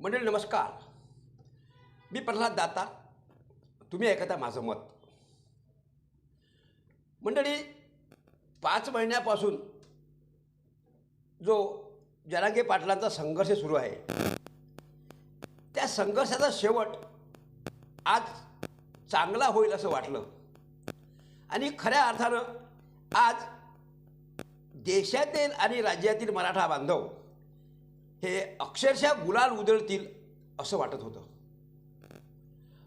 मंडळी नमस्कार. मी प्रल्हाद दाता. तुम्ही ऐकता माझं मत. मंडळी पाच महिन्यापासून जो जरांगे पाटलांचा संघर्ष सुरू आहे त्या संघर्षाचा शेवट आज चांगला होईल असं वाटलं. आणि खऱ्या अर्थानं आज देशातील आणि राज्यातील मराठा बांधव हे अक्षरशः गुलाल उधळतील असं वाटत होतं.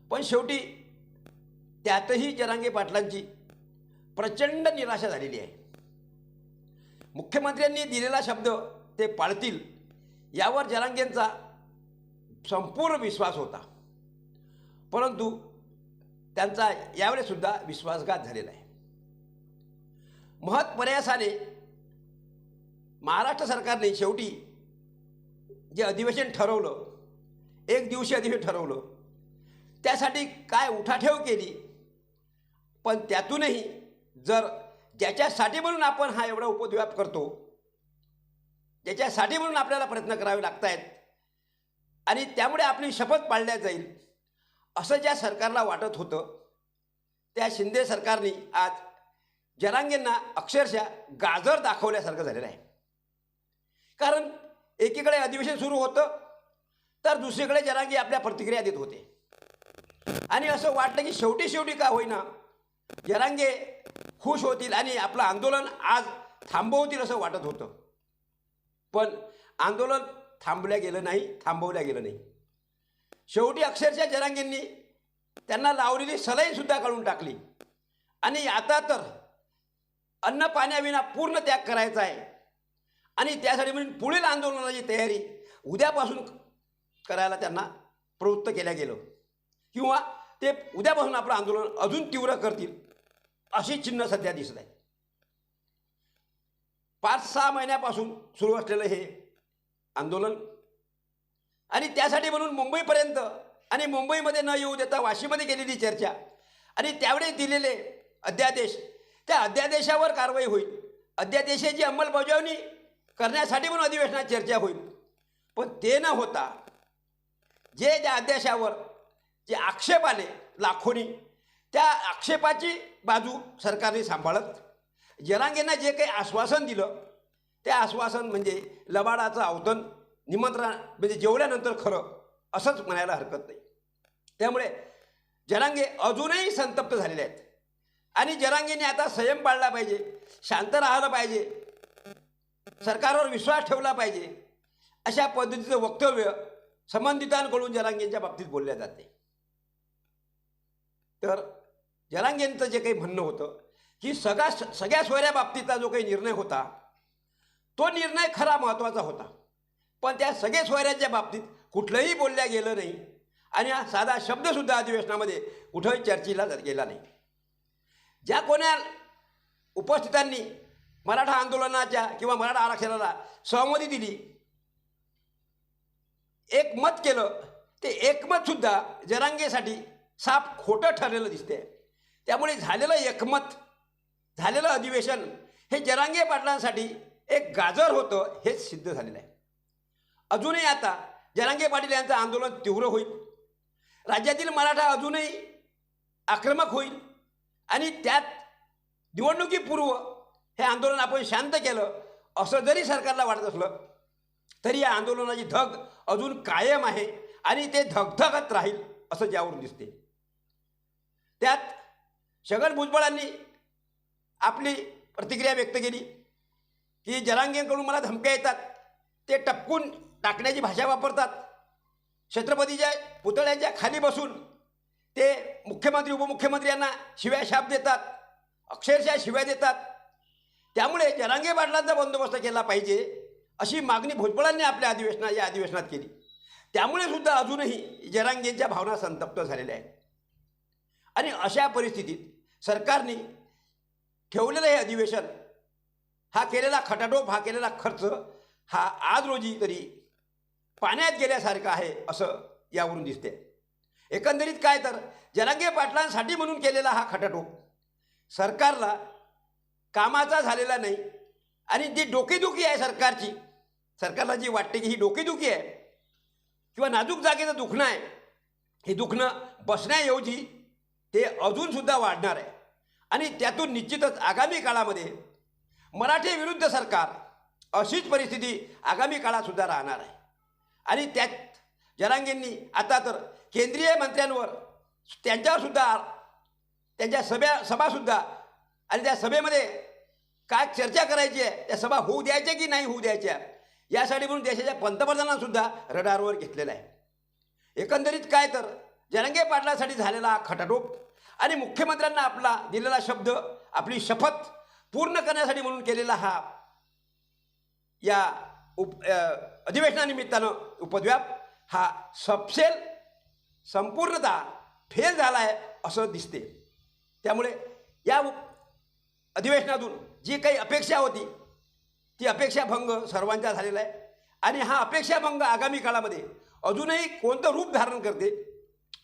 पण शेवटी त्यातही जरांगे पाटलांची प्रचंड निराशा झालेली आहे. मुख्यमंत्र्यांनी दिलेला शब्द ते पाळतील यावर जरांगेंचा संपूर्ण विश्वास होता. परंतु त्यांचा यावेळेसुद्धा विश्वासघात झालेला आहे. महत्पर्यासाने महाराष्ट्र सरकारने शेवटी जे अधिवेशन ठरवलं एक दिवशी अधिवेशन ठरवलं त्यासाठी काय उठाठेव केली? पण त्यातूनही जर ज्याच्यासाठी म्हणून आपण हा एवढा उपद्व्याप करतो ज्याच्यासाठी म्हणून आपल्याला प्रयत्न करावे लागत आहेत आणि त्यामुळे आपली शपथ पाळल्या जाईल असं ज्या सरकारला वाटत होतं त्या शिंदे सरकारने आज जरांगेंना अक्षरशः गाजर दाखवल्यासारखं झालेलं आहे. कारण एकीकडे अधिवेशन सुरू होतं तर दुसरीकडे जरांगे आपल्या प्रतिक्रिया देत होते. आणि असं वाटलं की शेवटी शेवटी का होईना जरांगे खुश होतील आणि आपलं आंदोलन आज थांबवतील असं वाटत होतं. पण आंदोलन थांबल्या गेलं नाही थांबवल्या गेलं नाही. शेवटी अक्षरशः जरांगेंनी त्यांना लावलेली सलाईसुद्धा काढून टाकली. आणि आता तर अन्न पाण्याविना पूर्ण त्याग करायचा आहे. आणि त्यासाठी म्हणून पुढील आंदोलनाची तयारी उद्यापासून करायला त्यांना प्रवृत्त केल्या गेलं. किंवा ते उद्यापासून आपलं आंदोलन अजून तीव्र करतील अशी चिन्ह सध्या दिसत आहे. पाच सहा महिन्यापासून सुरू असलेलं हे आंदोलन आणि त्यासाठी म्हणून मुंबईपर्यंत आणि मुंबईमध्ये न येऊ देता वाशीमध्ये केलेली चर्चा आणि त्यावेळेस दिलेले अध्यादेश त्या अध्यादेशावर कारवाई होईल. अध्यादेशाची अंमलबजावणी करण्यासाठी पण अधिवेशनात चर्चा होईल. पण ते न होता जे ज्या अध्याशावर जे आक्षेप आले लाखोनी त्या आक्षेपाची बाजू सरकारने सांभाळत जनांगेंना जे काही आश्वासन दिलं ते आश्वासन म्हणजे लबाडाचं अवतन निमंत्रण म्हणजे जेवल्यानंतर खरं असंच म्हणायला हरकत नाही. त्यामुळे जनांगे अजूनही संतप्त झालेले आहेत. आणि जनांगेने आता संयम पाळला पाहिजे शांत राहिलं पाहिजे सरकारवर विश्वास ठेवला पाहिजे. अशा पद्धतीचं वक्तव्य संबंधितांकडून जरांगेंच्या बाबतीत बोलल्या जाते. तर जरांगेंचं जे काही म्हणणं होतं की सगळ्या सगळ्या सोयऱ्या बाबतीतला जो काही निर्णय होता तो निर्णय खरा महत्त्वाचा होता. पण त्या सगळे सोयऱ्यांच्या बाबतीत कुठलंही बोलल्या गेलं नाही आणि हा साधा शब्दसुद्धा अधिवेशनामध्ये कुठंही चर्चेला गेला नाही. ज्या कोण्या उपस्थितांनी मराठा आंदोलनाच्या किंवा मराठा आरक्षणाला सहमती दिली. एकमत केलं ते एकमतसुद्धा जरांगेसाठी साप खोटं ठरलेलं दिसते त्यामुळे झालेलं एकमत झालेलं अधिवेशन हे जरांगे पाटलांसाठी एक गाजर होतं हेच सिद्ध झालेलं आहे. अजूनही आता जरांगे पाटील यांचं आंदोलन तीव्र होईल. राज्यातील मराठा अजूनही आक्रमक होईल. आणि त्यात निवडणुकीपूर्व हे आंदोलन आपण शांत केलं असं जरी सरकारला वाटत असलं तरी या आंदोलनाची धग अजून कायम आहे आणि ते धगधगत राहील असं ज्यावरून दिसते. त्यात छगन भुजबळांनी आपली प्रतिक्रिया व्यक्त केली की जरांगेंकडून मला धमक्या येतात ते टपकून टाकण्याची भाषा वापरतात. छत्रपतीच्या पुतळ्यांच्या खाली बसून ते मुख्यमंत्री उपमुख्यमंत्र्यांना शिव्या शाप देतात अक्षरशः शिव्या देतात. त्यामुळे जरांगे पाटलांचा बंदोबस्त केला पाहिजे अशी मागणी भुजबळांनी आपल्या अधिवेशना या अधिवेशनात केली. त्यामुळे सुद्धा अजूनही जरांगेंच्या भावना संतप्त झालेल्या आहेत. आणि अशा परिस्थितीत सरकारने ठेवलेलं हे अधिवेशन हा केलेला खटाटोप हा केलेला खर्च हा आज रोजी तरी पाण्यात गेल्यासारखा आहे असं यावरून दिसते एकंदरीत काय तर जरांगे पाटलांसाठी म्हणून केलेला हा खटाटोप सरकारला कामाचा झालेला नाही. आणि जी डोकेदुखी आहे सरकारची सरकारला जी वाटते की ही डोकेदुखी आहे किंवा नाजूक जागेचं दुखणं आहे हे दुखणं बसण्याऐवजी ते अजूनसुद्धा वाढणार आहे. आणि त्यातून निश्चितच आगामी काळामध्ये मराठी विरुद्ध सरकार अशीच परिस्थिती आगामी काळातसुद्धा राहणार आहे. आणि त्यात जरांगेंनी आता तर केंद्रीय मंत्र्यांवर त्यांच्यावरसुद्धा त्यांच्या सभ्या सभासुद्धा आणि त्या सभेमध्ये काय चर्चा करायची आहे? त्या सभा होऊ द्यायच्या की नाही होऊ द्यायच्या? यासाठी म्हणून देशाच्या पंतप्रधानांसुद्धा रडारवर घेतलेला आहे. एकंदरीत काय तर जरंगे पाटलासाठी झालेला हा खटाटोप आणि मुख्यमंत्र्यांना आपला दिलेला शब्द आपली शपथ पूर्ण करण्यासाठी म्हणून केलेला हा या उप अधिवेशनानिमित्तानं उपद्व्याप हा सपसेल संपूर्णतः फेल झाला आहे असं दिसते. त्यामुळे या उप अधिवेशनातून जी काही अपेक्षा होती ती अपेक्षाभंग सर्वांचा झालेला आहे आणि हा अपेक्षाभंग आगामी काळामध्ये अजूनही कोणतं रूप धारण करते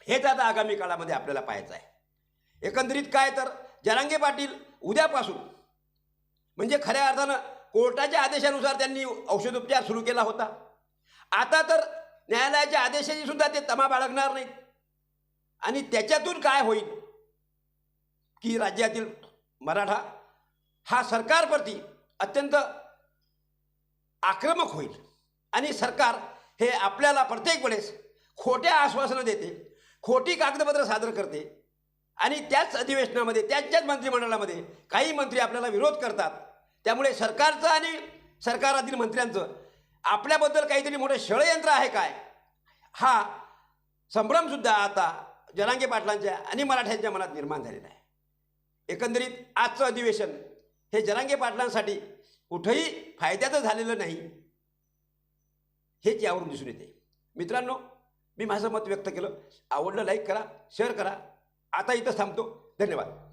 हेच आता आगामी काळामध्ये आपल्याला पाहायचं आहे. एकंदरीत काय तर जरांगे पाटील उद्यापासून म्हणजे खऱ्या अर्थानं कोर्टाच्या आदेशानुसार त्यांनी औषधोपचार सुरू केला होता. आता तर न्यायालयाच्या आदेशाची सुद्धा ते तमा बाळगणार नाहीत. आणि त्याच्यातून काय होईल की राज्यातील मराठा हा सरकारप्रती अत्यंत आक्रमक होईल. आणि सरकार हे आपल्याला प्रत्येक वेळेस खोट्या आश्वासनं देते खोटी कागदपत्र सादर करते आणि त्याच अधिवेशनामध्ये त्याच्याच मंत्रिमंडळामध्ये काही मंत्री आपल्याला विरोध करतात. त्यामुळे सरकारचं आणि सरकारातील मंत्र्यांचं आपल्याबद्दल काहीतरी मोठं षडयंत्र आहे काय? हा संभ्रमसुद्धा आता जरांगे पाटलांच्या आणि मराठ्यांच्या मनात निर्माण झालेला आहे. एकंदरीत आजचं अधिवेशन हे जरांगे पाटलांसाठी कुठंही फायद्याचं झालेलं नाही. हेच यावरून दिसून येते. मित्रांनो मी माझं मत व्यक्त केलं. आवडलं लाईक करा शेअर करा. आता इथं थांबतो. धन्यवाद.